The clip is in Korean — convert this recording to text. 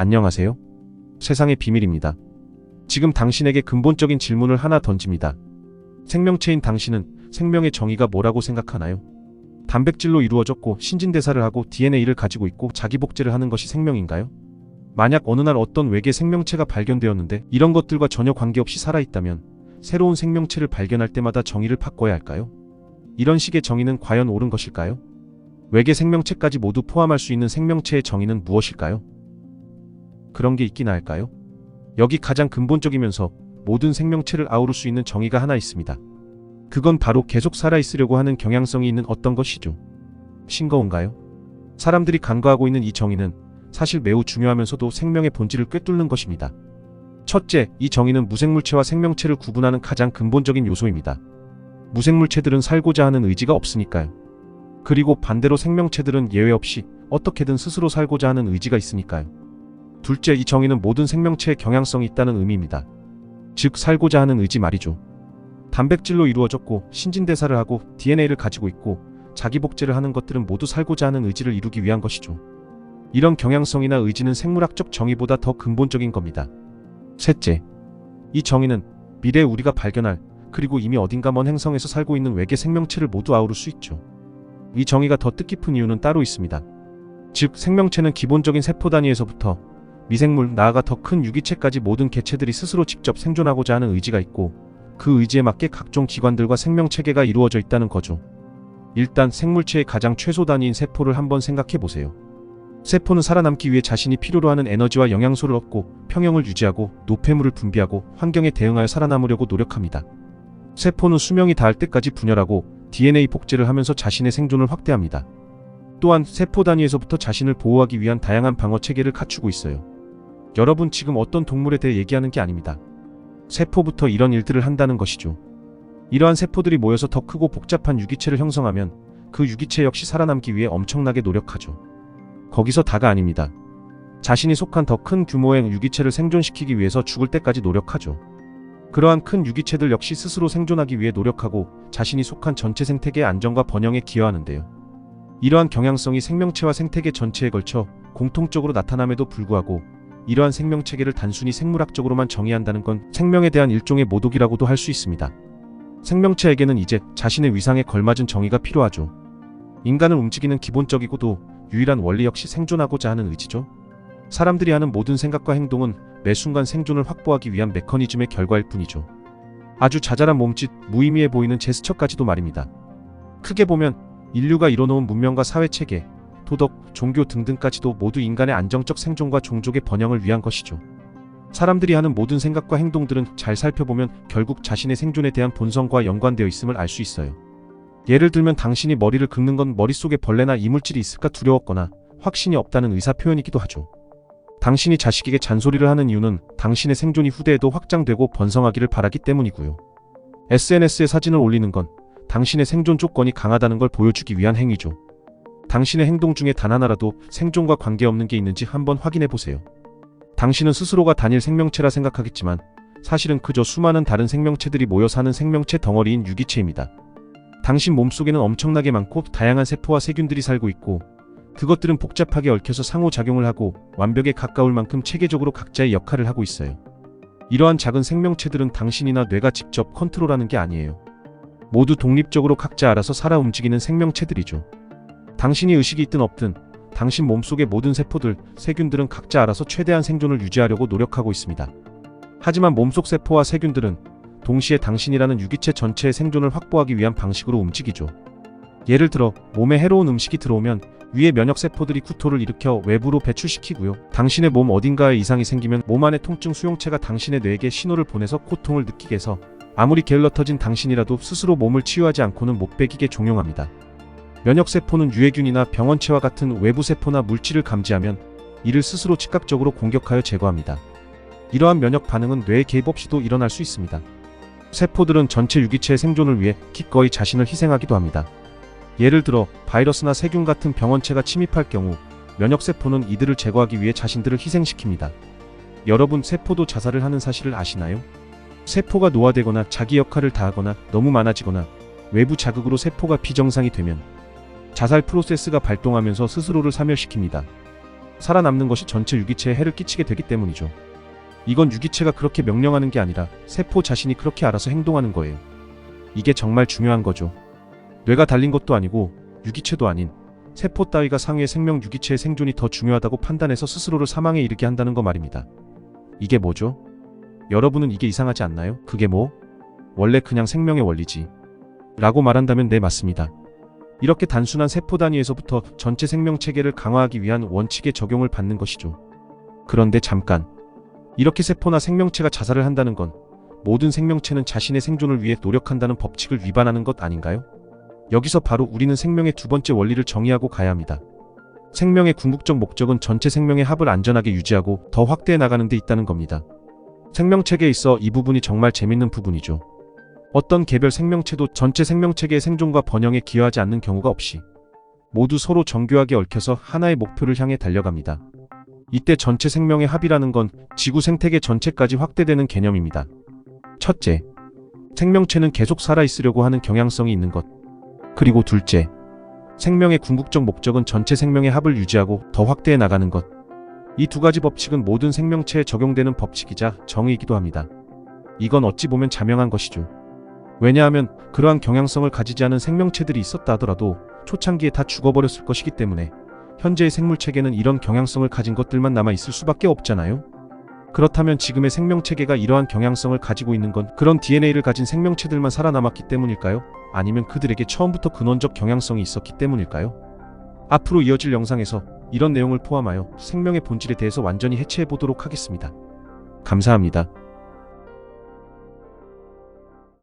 안녕하세요. 세상의 비밀입니다. 지금 당신에게 근본적인 질문을 하나 던집니다. 생명체인 당신은 생명의 정의가 뭐라고 생각하나요? 단백질로 이루어졌고 신진대사를 하고 DNA를 가지고 있고 자기 복제를 하는 것이 생명인가요? 만약 어느 날 어떤 외계 생명체가 발견되었는데 이런 것들과 전혀 관계없이 살아있다면 새로운 생명체를 발견할 때마다 정의를 바꿔야 할까요? 이런 식의 정의는 과연 옳은 것일까요? 외계 생명체까지 모두 포함할 수 있는 생명체의 정의는 무엇일까요? 그런 게 있긴 할까요? 여기 가장 근본적이면서 모든 생명체를 아우를 수 있는 정의가 하나 있습니다. 그건 바로 계속 살아있으려고 하는 경향성이 있는 어떤 것이죠. 싱거운가요? 사람들이 간과하고 있는 이 정의는 사실 매우 중요하면서도 생명의 본질을 꿰뚫는 것입니다. 첫째, 이 정의는 무생물체와 생명체를 구분하는 가장 근본적인 요소입니다. 무생물체들은 살고자 하는 의지가 없으니까요. 그리고 반대로 생명체들은 예외 없이 어떻게든 스스로 살고자 하는 의지가 있으니까요. 둘째, 이 정의는 모든 생명체의 경향성이 있다는 의미입니다. 즉, 살고자 하는 의지 말이죠. 단백질로 이루어졌고 신진대사를 하고 DNA를 가지고 있고 자기 복제를 하는 것들은 모두 살고자 하는 의지를 이루기 위한 것이죠. 이런 경향성이나 의지는 생물학적 정의보다 더 근본적인 겁니다. 셋째, 이 정의는 미래에 우리가 발견할 그리고 이미 어딘가 먼 행성에서 살고 있는 외계 생명체를 모두 아우를 수 있죠. 이 정의가 더 뜻깊은 이유는 따로 있습니다. 즉, 생명체는 기본적인 세포 단위에서부터 미생물, 나아가 더 큰 유기체까지 모든 개체들이 스스로 직접 생존하고자 하는 의지가 있고 그 의지에 맞게 각종 기관들과 생명체계가 이루어져 있다는 거죠. 일단 생물체의 가장 최소 단위인 세포를 한번 생각해 보세요. 세포는 살아남기 위해 자신이 필요로 하는 에너지와 영양소를 얻고 평형을 유지하고 노폐물을 분비하고 환경에 대응하여 살아남으려고 노력합니다. 세포는 수명이 닿을 때까지 분열하고 DNA 복제를 하면서 자신의 생존을 확대합니다. 또한 세포 단위에서부터 자신을 보호하기 위한 다양한 방어 체계를 갖추고 있어요. 여러분 지금 어떤 동물에 대해 얘기하는 게 아닙니다. 세포부터 이런 일들을 한다는 것이죠. 이러한 세포들이 모여서 더 크고 복잡한 유기체를 형성하면 그 유기체 역시 살아남기 위해 엄청나게 노력하죠. 거기서 다가 아닙니다. 자신이 속한 더 큰 규모의 유기체를 생존시키기 위해서 죽을 때까지 노력하죠. 그러한 큰 유기체들 역시 스스로 생존하기 위해 노력하고 자신이 속한 전체 생태계의 안정과 번영에 기여하는데요. 이러한 경향성이 생명체와 생태계 전체에 걸쳐 공통적으로 나타남에도 불구하고 이러한 생명체계를 단순히 생물학적으로만 정의한다는 건 생명에 대한 일종의 모독이라고도 할 수 있습니다. 생명체에게는 이제 자신의 위상에 걸맞은 정의가 필요하죠. 인간을 움직이는 기본적이고도 유일한 원리 역시 생존하고자 하는 의지죠. 사람들이 하는 모든 생각과 행동은 매 순간 생존을 확보하기 위한 메커니즘의 결과일 뿐이죠. 아주 자잘한 몸짓, 무의미해 보이는 제스처까지도 말입니다. 크게 보면 인류가 이뤄놓은 문명과 사회 체계, 도덕, 종교 등등까지도 모두 인간의 안정적 생존과 종족의 번영을 위한 것이죠. 사람들이 하는 모든 생각과 행동들은 잘 살펴보면 결국 자신의 생존에 대한 본성과 연관되어 있음을 알 수 있어요. 예를 들면 당신이 머리를 긁는 건 머릿속에 벌레나 이물질이 있을까 두려웠거나 확신이 없다는 의사 표현이기도 하죠. 당신이 자식에게 잔소리를 하는 이유는 당신의 생존이 후대에도 확장되고 번성하기를 바라기 때문이고요. SNS에 사진을 올리는 건 당신의 생존 조건이 강하다는 걸 보여주기 위한 행위죠. 당신의 행동 중에 단 하나라도 생존과 관계없는 게 있는지 한번 확인해 보세요. 당신은 스스로가 단일 생명체라 생각하겠지만 사실은 그저 수많은 다른 생명체들이 모여 사는 생명체 덩어리인 유기체입니다. 당신 몸속에는 엄청나게 많고 다양한 세포와 세균들이 살고 있고 그것들은 복잡하게 얽혀서 상호작용을 하고 완벽에 가까울 만큼 체계적으로 각자의 역할을 하고 있어요. 이러한 작은 생명체들은 당신이나 뇌가 직접 컨트롤하는 게 아니에요. 모두 독립적으로 각자 알아서 살아 움직이는 생명체들이죠. 당신이 의식이 있든 없든 당신 몸속의 모든 세포들, 세균들은 각자 알아서 최대한 생존을 유지하려고 노력하고 있습니다. 하지만 몸속 세포와 세균들은 동시에 당신이라는 유기체 전체의 생존을 확보하기 위한 방식으로 움직이죠. 예를 들어 몸에 해로운 음식이 들어오면 위의 면역 세포들이 구토를 일으켜 외부로 배출시키고요. 당신의 몸 어딘가에 이상이 생기면 몸 안의 통증 수용체가 당신의 뇌에게 신호를 보내서 고통을 느끼게 해서 아무리 게을러 터진 당신이라도 스스로 몸을 치유하지 않고는 못 베기게 종용합니다. 면역세포는 유해균이나 병원체와 같은 외부 세포나 물질을 감지하면 이를 스스로 즉각적으로 공격하여 제거합니다. 이러한 면역 반응은 뇌의 개입 없이도 일어날 수 있습니다. 세포들은 전체 유기체의 생존을 위해 기꺼이 자신을 희생하기도 합니다. 예를 들어 바이러스나 세균 같은 병원체가 침입할 경우 면역세포는 이들을 제거하기 위해 자신들을 희생시킵니다. 여러분 세포도 자살을 하는 사실을 아시나요? 세포가 노화되거나 자기 역할을 다하거나 너무 많아지거나 외부 자극으로 세포가 비정상이 되면 자살 프로세스가 발동하면서 스스로를 사멸시킵니다. 살아남는 것이 전체 유기체에 해를 끼치게 되기 때문이죠. 이건 유기체가 그렇게 명령하는 게 아니라 세포 자신이 그렇게 알아서 행동하는 거예요. 이게 정말 중요한 거죠. 뇌가 달린 것도 아니고 유기체도 아닌 세포 따위가 상위의 생명 유기체의 생존이 더 중요하다고 판단해서 스스로를 사망에 이르게 한다는 거 말입니다. 이게 뭐죠? 여러분은 이게 이상하지 않나요? 그게 뭐? 원래 그냥 생명의 원리지. 라고 말한다면 네, 맞습니다. 이렇게 단순한 세포 단위에서부터 전체 생명 체계를 강화하기 위한 원칙의 적용을 받는 것이죠. 그런데 잠깐. 이렇게 세포나 생명체가 자살을 한다는 건 모든 생명체는 자신의 생존을 위해 노력한다는 법칙을 위반하는 것 아닌가요? 여기서 바로 우리는 생명의 두 번째 원리를 정의하고 가야 합니다. 생명의 궁극적 목적은 전체 생명의 합을 안전하게 유지하고 더 확대해 나가는 데 있다는 겁니다. 생명체계에 있어 이 부분이 정말 재밌는 부분이죠. 어떤 개별 생명체도 전체 생명체계의 생존과 번영에 기여하지 않는 경우가 없이 모두 서로 정교하게 얽혀서 하나의 목표를 향해 달려갑니다. 이때 전체 생명의 합이라는 건 지구 생태계 전체까지 확대되는 개념입니다. 첫째, 생명체는 계속 살아있으려고 하는 경향성이 있는 것. 그리고 둘째, 생명의 궁극적 목적은 전체 생명의 합을 유지하고 더 확대해 나가는 것. 이 두 가지 법칙은 모든 생명체에 적용되는 법칙이자 정의이기도 합니다. 이건 어찌 보면 자명한 것이죠. 왜냐하면 그러한 경향성을 가지지 않은 생명체들이 있었다 하더라도 초창기에 다 죽어버렸을 것이기 때문에 현재의 생물 체계는 이런 경향성을 가진 것들만 남아 있을 수밖에 없잖아요. 그렇다면 지금의 생명 체계가 이러한 경향성을 가지고 있는 건 그런 DNA를 가진 생명체들만 살아남았기 때문일까요? 아니면 그들에게 처음부터 근원적 경향성이 있었기 때문일까요? 앞으로 이어질 영상에서 이런 내용을 포함하여 생명의 본질에 대해서 완전히 해체해 보도록 하겠습니다. 감사합니다.